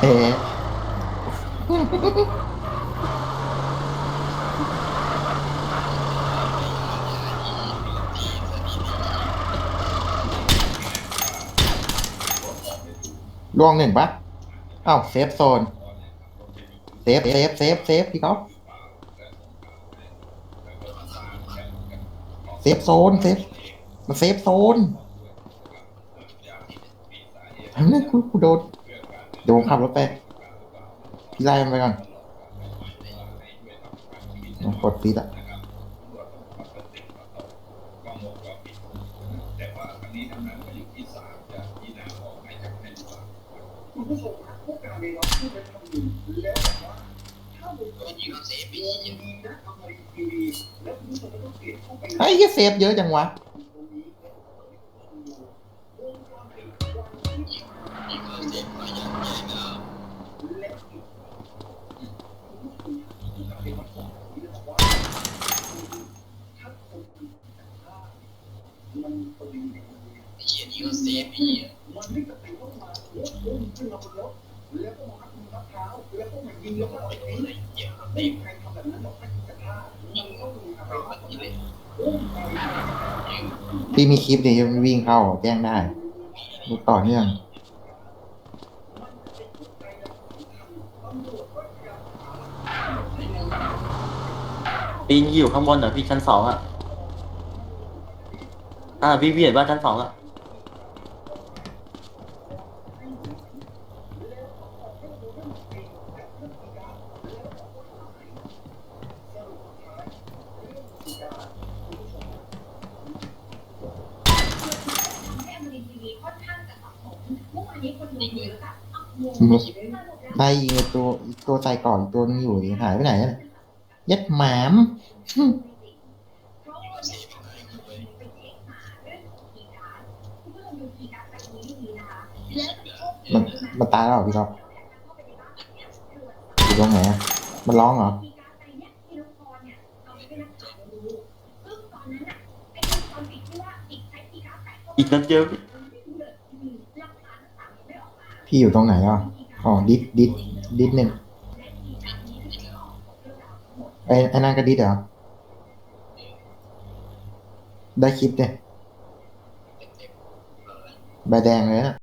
เอ๊ะล่วงหนึ่งปะเอ้าเซฟโซน เซฟเซฟเซฟเซฟพี่ก๊อฟเซฟโซนเซฟมันเซฟโซนทำนี่กูกูโดน ดี๋ยวผมขับรถไปพี่ไล่มันไปก่อนต้องกดปีดอะไอ้เหี้ยเซฟเยอะจังวะ พี่มีคลิปเนี่มันวิ่งเข้าแจ้งได้ดูต่อเนื่อง ปีนอยู่ข้างบนเหรอพี่ชั้นสองอะ อ่าพี่พี่เห็นว่าชั้นสองอะไล่ยิงไอ้ตัวอี กตัวตัวใส่ก่อนอีกตัวนึงอยู่หายไปไหนยัดหมามมันมันตายแล้วเหรอพี่ครับอยู่ตรงไหนมันร้องเหรออีกนัดเดียว พี่อยู่ตรงไหนอะอ๋อดิดดิดดิดหนึ่งไอ้ไอ้นั่นก็ดิดเหรอได้คลิปเนี่ยใบแดงเลยนะ